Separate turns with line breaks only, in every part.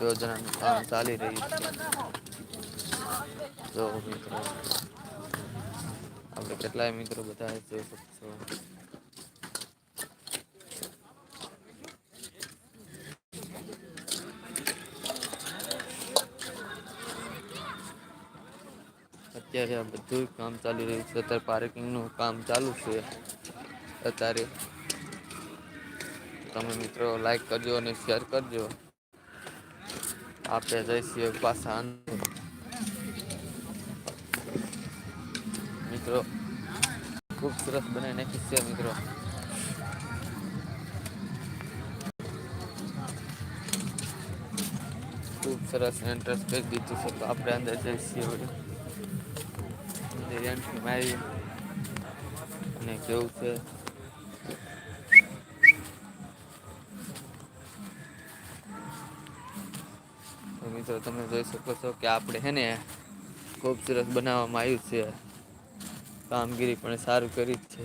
યોજનાનું કામ ચાલી રહ્યું છે. જો મિત્રો, આપણે કેટલાય મિત્રો બધા જોઈ શકશો. અત્યારે આ બધું કામ ચાલી રહ્યું છે. અત્યારે પાર્કિંગનું કામ ચાલુ છે. અત્યારે તમે મિત્રો લાઈક કરજો અને શેર કરજો. આપણે જઈશું પાછા મિત્રો ખૂબ સરસ બનાવી નાખી છે મિત્રો ખૂબ સરસ એન્ટ્રન્સ કરી દીધું છે તો આપણે અંદર જઈશું હવે એન્ટ્રી મારી અને કેવું છે મિત્રો, તમે જોઈ શકો છો કે આપણે હે ને ખૂબ સરસ બનાવવામાં આવ્યું છે. કામગીરી પણ સારું કરી જ છે.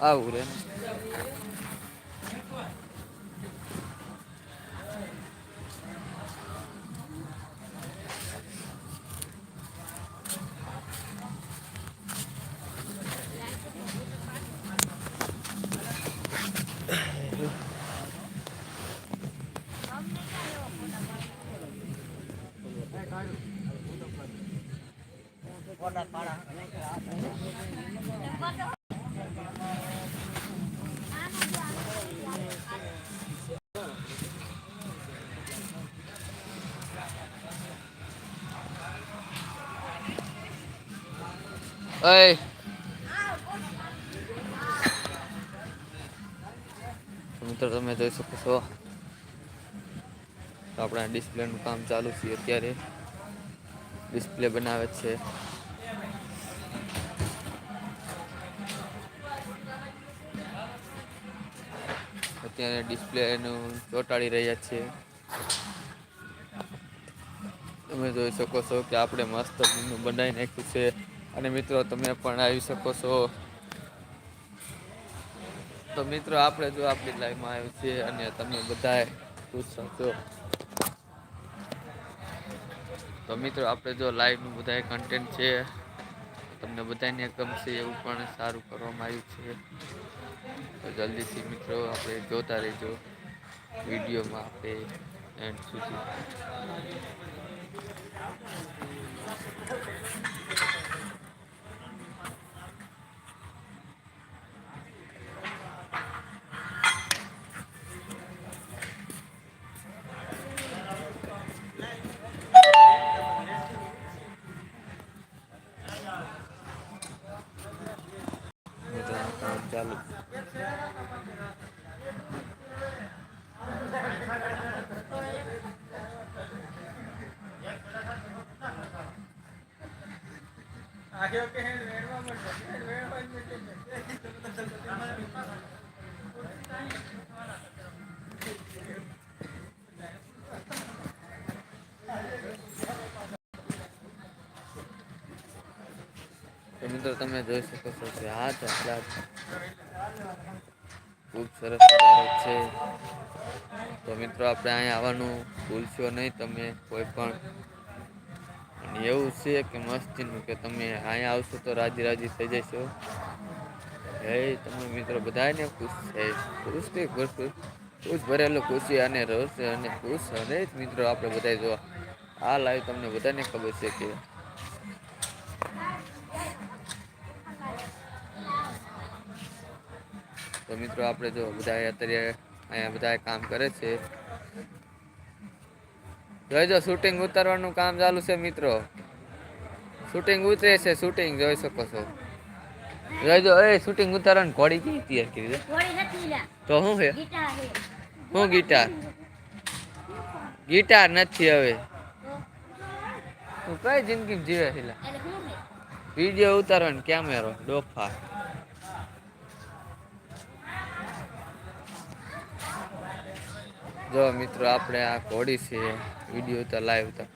આવું રે Ơi. મિત્રો, તમે જોઈ શકો છો. આપણા ડિસ્પ્લેનું કામ ચાલુ છે અત્યારે. ડિસ્પ્લે બનાવે છે. અત્યારે ડિસ્પ્લેનું ચોંટાડી રહ્યા છે તમે જોઈ શકો છો કે આપણે મસ્ત બનાવી નાખ્યું છે. અને મિત્રો, તમે પણ આવી શકો છો. તો મિત્રો, આપણે જો આપણી લાઈફમાં આવ્યું છે અને તમે બધા ખુશ છો તો મિત્રો, આપણે જો લાઈવનું બધા કન્ટેન્ટ છે. તમને બધાને ગમશે એવું પણ સારું કરવામાં આવ્યું છે. તો જલ્દીથી મિત્રો આપણે જોતા રહેજો. વિડીયોમાં આપણે એન્ડ સુધી. મિત્રોનું Thank ચાલુ. તો મિત્રો તમે જોઈ શકો છો કે આ ચકલા ખૂબ સરસ છે. તો મિત્રો આપણે અહીંયા આવવાનું ભૂલશો નહીં તમે કોઈ પણ. એવું છે કે મસ્તીનું કે તમે અહીંયા આવશો તો રાજી રાજી થઈ જશો. હે તમે મિત્રો બધાને ખુશ છે. ખુશ કે ખુશ ખુશ. ભરેલો ખુશી અને રસ અને ખુશ. અને મિત્રો આપણે બધા જોવા. આ લાઈવ તમને બધાને ખબર છે કે તો મિત્રો આપણે જો બધા અત્યારે અહીંયા બધા કામ કરે છે. જોઈજો શૂટિંગ ઉતારવાનું કામ ચાલુ છે મિત્રો. શૂટિંગ ઉતરે છે શૂટિંગ જોઈ શકો છો. જો એ શૂટિંગ ઉતારવાની ઘોડી કેવી તૈયાર કરી દે તો શું છે? શું ગિટાર? ગિટાર નથી હવે. હું કઈ જિંદગી જીવે છે વીડિયો ઉતારવાનો કેમેરો ડોફા. જો મિત્રો આપણે આ ઘોડી છે વીડિયો તો લાઈવ ઉતાર